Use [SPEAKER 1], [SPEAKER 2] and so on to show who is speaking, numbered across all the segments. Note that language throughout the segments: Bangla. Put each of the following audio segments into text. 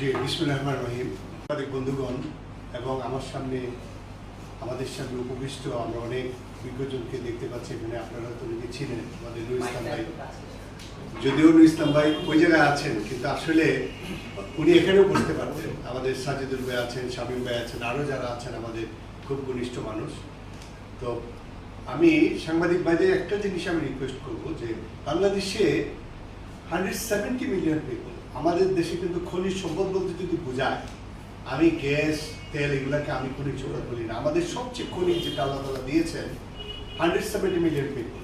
[SPEAKER 1] জি, বিসমুল্লাহ রহমান রহিম। আমাদের বন্ধুগণ এবং আমার সামনে আমাদের সামনে উপবিষ্ট আমরা অনেক বিজ্ঞজনকে দেখতে পাচ্ছি, এখানে আপনারা তো অনেকে ছিলেন, আমাদের নুর ইসলাম ভাই। যদিও নুর ইসলাম ভাই ওই জায়গায় আছেন, কিন্তু আসলে উনি এখানেও বসতে পারতেন। আমাদের সাজিদুল ভাই আছেন, শামীম ভাই আছেন, আরও যারা আছেন, আমাদের খুব ঘনিষ্ঠ মানুষ। তো আমি সাংবাদিক ভাইদের একটা জিনিস আমি রিকোয়েস্ট করব যে বাংলাদেশে হান্ড্রেড সেভেন্টি মিলিয়ন পিপল আমাদের দেশে কিন্তু খনিজ সম্পদ বলতে যদি বোঝায়, আমি গ্যাস, তেল এগুলাকে আমি খনিজ সম্পদ বলি না। আমাদের সবচেয়ে খনিজ যেটা আল্লাহ তালা দিয়েছেন হান্ড্রেড সেভেন্টি মিলিয়ন পিপল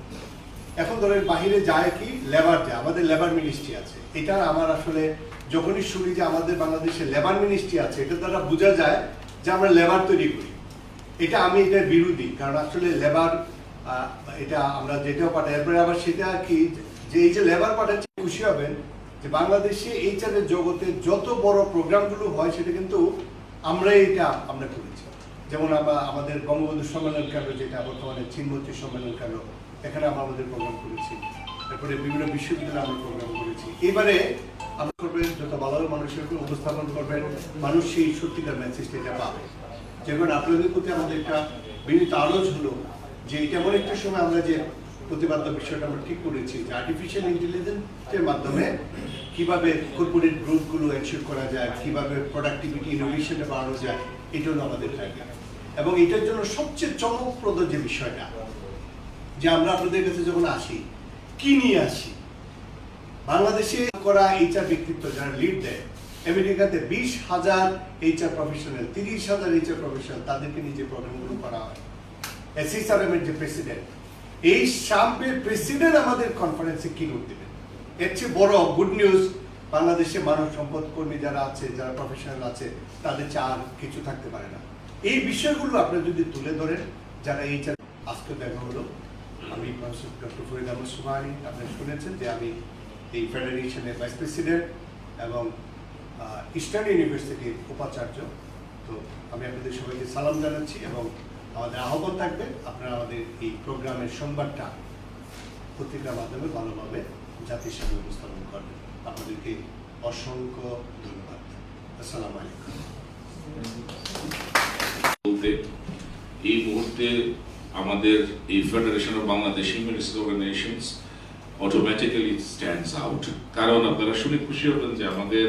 [SPEAKER 1] এখন ধরেন বাহিরে যায় কি? লেবার যায়। আমাদের লেবার মিনিস্ট্রি আছে। এটা আমার আসলে যখনই শুনি যে আমাদের বাংলাদেশে লেবার মিনিস্ট্রি আছে, এটা দ্বারা বোঝা যায় যে আমরা লেবার তৈরি করি। এটা আমি এটার বিরোধী, কারণ আসলে লেবার এটা আমরা যেটাও পাঠাই। এরপরে আবার সেটা কি? যে এই যে লেবার পাঠাচ্ছি, খুশি হবেন যে বাংলাদেশে এই এইচআরের জগতে যত বড় প্রোগ্রামগুলো হয়, সেটা কিন্তু আমরা এটা আমরা করেছি। যেমন আমরা আমাদের বঙ্গবন্ধু সম্মেলন কেন্দ্র যেটা, বর্তমানে চীনমন্ত্রী সম্মেলন কেন্দ্র, এখানে আমরা আমাদের প্রোগ্রাম করেছি। তারপরে বিভিন্ন বিশ্ববিদ্যালয়ে আমরা প্রোগ্রাম করেছি। এবারে আমরা করবেন, যত ভালো মানুষের উপস্থাপন করবেন, মানুষ সেই সত্যিকার মেসেজটা এটা পাবে। যেমন আপনাদের প্রতি আমাদের একটা বিনীত আলোচ হলো যে, এটা এমন একটা সময় আমরা যে প্রতিবাদ্য বিষয়টা আমরা ঠিক করেছি যে আর্টিফিশিয়াল ইন্টেলিজেন্সের মাধ্যমে কীভাবে কর্পোরেট গ্রোথগুলো এনশিওর করা যায়, কীভাবে প্রোডাক্টিভিটি ইনোভেশনটা বাড়ানো যায় এটা হলো আমাদের টার্গেট এবং এটার জন্য সবচেয়ে চমকপ্রদ যে বিষয়টা, যে আমরা আপনাদের কাছে যখন আসি, কি নিয়ে আসি? বাংলাদেশে করা এইচআর ব্যক্তিত্ব যারা লিড দেয়, আমেরিকাতে বিশ হাজার এইচআর প্রফেশনাল তিরিশ হাজার এইচআর প্রফেশনাল তাদেরকে নিয়ে যে প্রোগ্রামগুলো করা হয় এসিসারেম এর যে প্রেসিডেন্ট এই সাম্পের প্রেসিডেন্ট আমাদের কনফারেন্সে কি নোট দেবেন। এর চেয়ে বড় গুড নিউজ বাংলাদেশে মানব সম্পদ কর্মী যারা আছে, যারা প্রফেশনাল আছে, তাদের চেয়ে আর কিছু থাকতে পারে না। এই বিষয়গুলো আপনি যদি তুলে ধরেন, যারা এই আজকে দেখা হলো, আমি ডক্টর ফরিদ আহমদ সুবাহানি আপনি শুনেছেন যে আমি এই ফেডারেশনের ভাইস প্রেসিডেন্ট এবং ইস্টার্ন ইউনিভার্সিটির উপাচার্য। তো আমি আপনাদের সবাইকে সালাম জানাচ্ছি এবং আমাদের আহ্বান থাকবে। আপনারা আমাদের এই প্রোগ্রামের সংবাদটা পত্রিকার মাধ্যমে ভালোভাবে জাতির সামনে উপস্থাপন করবেন। আপনাদেরকে অসংখ্য ধন্যবাদ। আসসালামু আলাইকুম।
[SPEAKER 2] এই মুহূর্তে আমাদের এই federation of Bangladesh organizations automatically stands out কারণ আপনারা শুনে খুশি হবেন যে আমাদের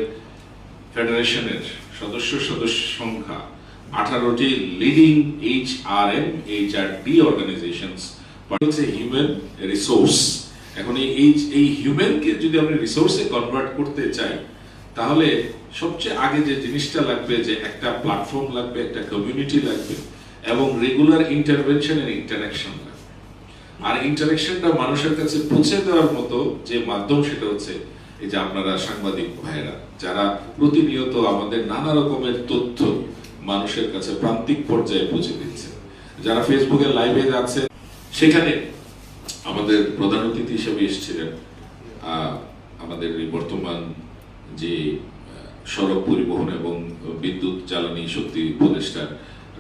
[SPEAKER 2] ফেডারেশনের সদস্য সদস্য সংখ্যা আঠারোটি leading H R M H R D organisations হচ্ছে হিউম্যান রিসোর্স এখন এই এই- হিউম্যানকে যদি আমরা রিসোর্সে কনভার্ট করতে চাই, তাহলে সবচেয়ে আগে যে জিনিসটা লাগবে, যে একটা প্ল্যাটফর্ম লাগবে, একটা কমিউনিটি লাগবে, এবং রেগুলার ইন্টারভেনশন এর ইন্টারাকশন লাগবে। আর ইন্টারাকশনটা মানুষের কাছে পৌঁছে দেওয়ার মতো যে মাধ্যম সেটা হচ্ছে এই যে আপনারা সাংবাদিক ভাইরা যারা প্রতিনিয়ত আমাদের নানা রকমের তথ্য মানুষের কাছে প্রান্তিক পর্যায়ে পৌঁছে দিচ্ছে। যারা ফেসবুকে লাইভে যাচ্ছে, সেখানে আমাদের প্রধান অতিথি হিসেবে এসেছিলেন। আমাদের বর্তমান যে সড়ক পরিবহন এবং বিদ্যুৎ জ্বালানি শক্তি উপদেষ্টা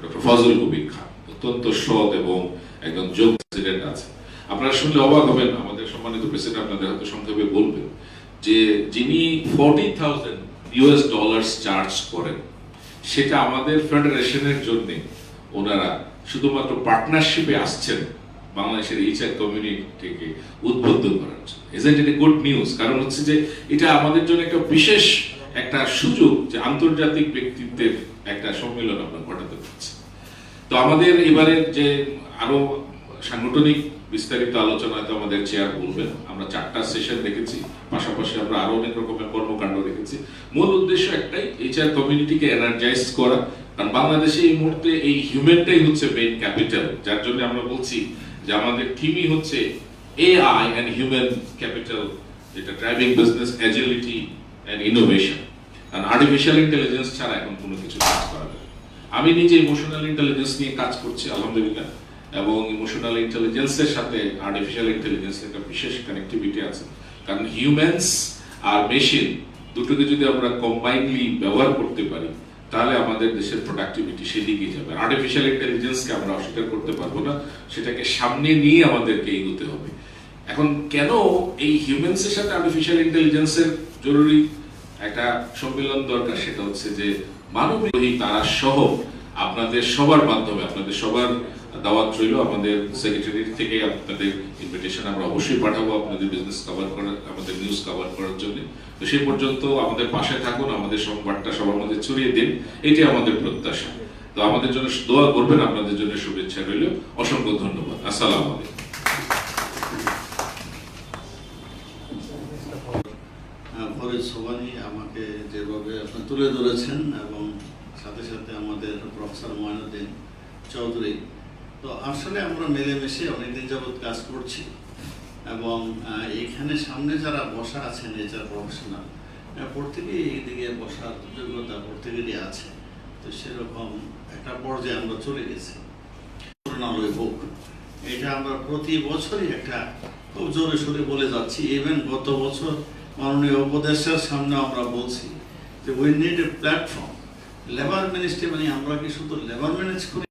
[SPEAKER 2] ডক্টর ফজল কবির খান। অত্যন্ত সৎ এবং একজন যোগ প্রেসিডেন্ট আছে আপনারা শুনলে অবাক হবেন, আমাদের সম্মানিত প্রেসিডেন্ট আপনাদের হয়তো সংক্ষেপে বলবেন যে, যিনি forty thousand US dollars charge করেন সেটা আমাদের ফেডারেশনের জন্য। ওনারা শুধুমাত্র পার্টনারশিপে আসছেন বাংলাদেশের এইচআর কমিউনিটিকে উদ্বুদ্ধ করার জন্য। ইজেন্ট ইট গুড নিউজ কারণ হচ্ছে যে এটা আমাদের জন্য একটা বিশেষ একটা সুযোগ যে আন্তর্জাতিক ব্যক্তিত্বের একটা সম্মেলন আমরা ঘটাতে পারছি। তো আমাদের এবারে যে আরও সাংগঠনিক বিস্তারিত আলোচনা তো আমাদের চেয়ার বলবেন। আমরা চারটা সেশন রেখেছি পাশাপাশি আমরা আরও অনেক রকমের কর্মকাণ্ড রেখেছি মূল উদ্দেশ্য একটাই এইচআর কমিউনিটিকে এনার্জাইজ করা। কারণ বাংলাদেশে এই মুহূর্তে এই হিউম্যানটাই হচ্ছে মেইন ক্যাপিটাল যার জন্য আমরা বলছি যে আমাদের থিমই হচ্ছে এআই অ্যান্ড হিউম্যান ক্যাপিটাল যেটা driving business agility and innovation কারণ আর্টিফিশিয়াল ইন্টেলিজেন্স ছাড়া এখন কোনো কিছু কাজ করা না। আমি নিজে ইমোশনাল ইন্টেলিজেন্স নিয়ে কাজ করছি, আলহামদুলিল্লাহ। এবং ইমোশনাল ইন্টেলিজেন্সের সাথে আর্টিফিশিয়াল ইন্টেলিজেন্সের একটা বিশেষ কানেক্টিভিটি আছে। কারণ হিউম্যানস আর মেশিন দুটোকে যদি আমরা কম্বাইনলি ব্যবহার করতে পারি, তাহলে আমাদের দেশের প্রোডাক্টিভিটি সেদিকে যাবে। আর্টিফিশিয়াল ইন্টেলিজেন্সকে আমরা অস্বীকার করতে পারব না, সেটাকে সামনে নিয়ে আমাদেরকে এগোতে হবে। এখন কেন এই হিউম্যানসের সাথে আর্টিফিশিয়াল ইন্টেলিজেন্সের জরুরি একটা সম্মেলন দরকার? সেটা হচ্ছে যে মানবিক তারা সহ আপনাদের সবার মাধ্যমে, আপনাদের সবার দাওয়াত রইল। আমাদের সেক্রেটারি থেকে আপনাদের ইনভিটেশন আমরা অবশ্যই পাঠাবো আপনাদের বিজনেস কভার করার আমাদের নিউজ কভার করার জন্য। তো সেই পর্যন্ত আমাদের পাশে থাকুন আমাদের সংবাদটা সবার মধ্যে ছড়িয়ে দিন। এটি আমাদের প্রত্যাশা। তো আমাদের জন্য দোয়া করবেন আপনাদের জন্য শুভেচ্ছা রইল। অসংখ্য ধন্যবাদ। আসসালামু আলাইকুম।
[SPEAKER 3] আহ, ফরিদ আমাকে যেভাবে আপনি তুলে ধরেছেন এবং সাথে সাথে আমাদের প্রফেসর ময়নুদ্দিন চৌধুরী তো আসলে আমরা মিলেমিশে অনেকদিন যাবৎ কাজ করছি এবং আহ, এইখানে সামনে যারা বসা আছেন এচার প্রফেশনাল প্রত্যেকেই এইদিকে বসার যোগ্যতা প্রত্যেকেরই আছে। তো সেরকম একটা পর্যায়ে আমরা চলে গেছি। করুণালয় হোক এটা আমরা প্রতি বছরই একটা খুব জোরে সোরে বলে যাচ্ছি। ইভেন গত বছর মাননীয় উপদেষ্টার সামনে আমরা বলছি যে we need a platform labour ministry মানে আমরা কি শুধু লেবার ম্যানেজ করি